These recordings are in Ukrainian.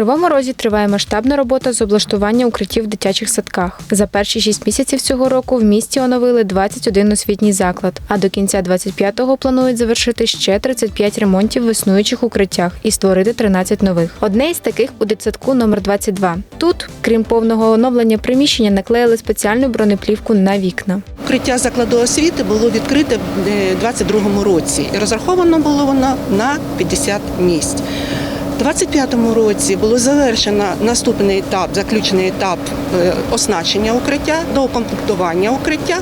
Кривому Розі триває масштабна робота з облаштування укриттів в дитячих садках. За перші шість місяців цього року в місті оновили 21 освітній заклад, а до кінця 25-го планують завершити ще 35 ремонтів в існуючих укриттях і створити 13 нових. Одне із таких у дитсадку номер 22. Тут, крім повного оновлення приміщення, наклеїли спеціальну бронеплівку на вікна. Укриття закладу освіти було відкрите в 22-му році. І розраховано було воно на 50 місць. У 25-му році було завершено наступний етап, заключений етап е, оснащення укриття, доукомплектування укриття.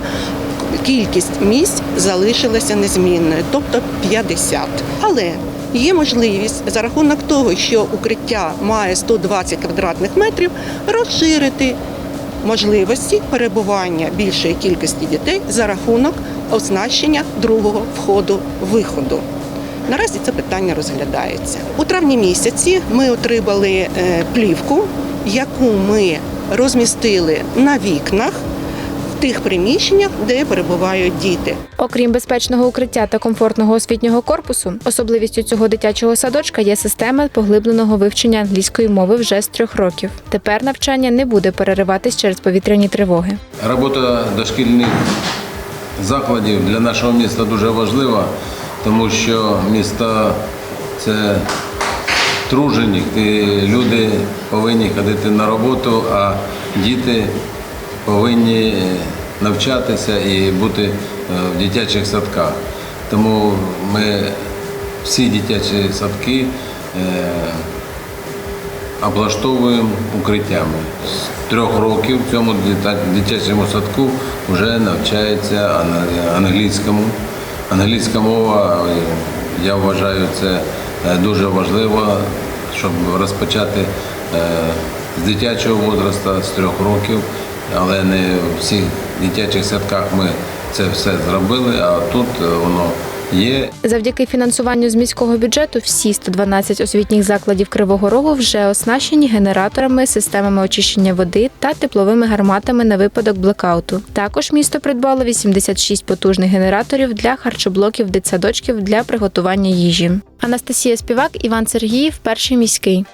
Кількість місць залишилася незмінною, тобто 50. Але є можливість за рахунок того, що укриття має 120 квадратних метрів, розширити можливості перебування більшої кількості дітей за рахунок оснащення другого входу-виходу. Наразі це питання розглядається. У травні місяці ми отримали е, плівку, яку ми розмістили на вікнах в тих приміщеннях, де перебувають діти. Окрім безпечного укриття та комфортного освітнього корпусу, особливістю цього дитячого садочка є система поглибленого вивчення англійської мови вже з трьох років. Тепер навчання не буде перериватись через повітряні тривоги. Робота дошкільних закладів для нашого міста дуже важлива, тому що місто це труженик, і люди повинні ходити на роботу, а діти повинні навчатися і бути е, в дитячих садках. Тому ми всі дитячі садки е, облаштовуємо укриттями. З трьох років в цьому дитячому садку вже навчається англійському. Англійська мова, я вважаю, це е, дуже важливо, щоб розпочати е, з дитячого возрасту, з трьох років, але не в всіх дитячих садках ми це все зробили, а тут е, воно є Завдяки фінансуванню з міського бюджету всі 112 освітніх закладів Кривого Рогу вже оснащені генераторами, системами очищення води та тепловими гарматами на випадок блекауту. Також місто придбало 86 потужних генераторів для харчоблоків дитсадочків для приготування їжі. Анастасія Співак, Іван Сергіїв, перший міський.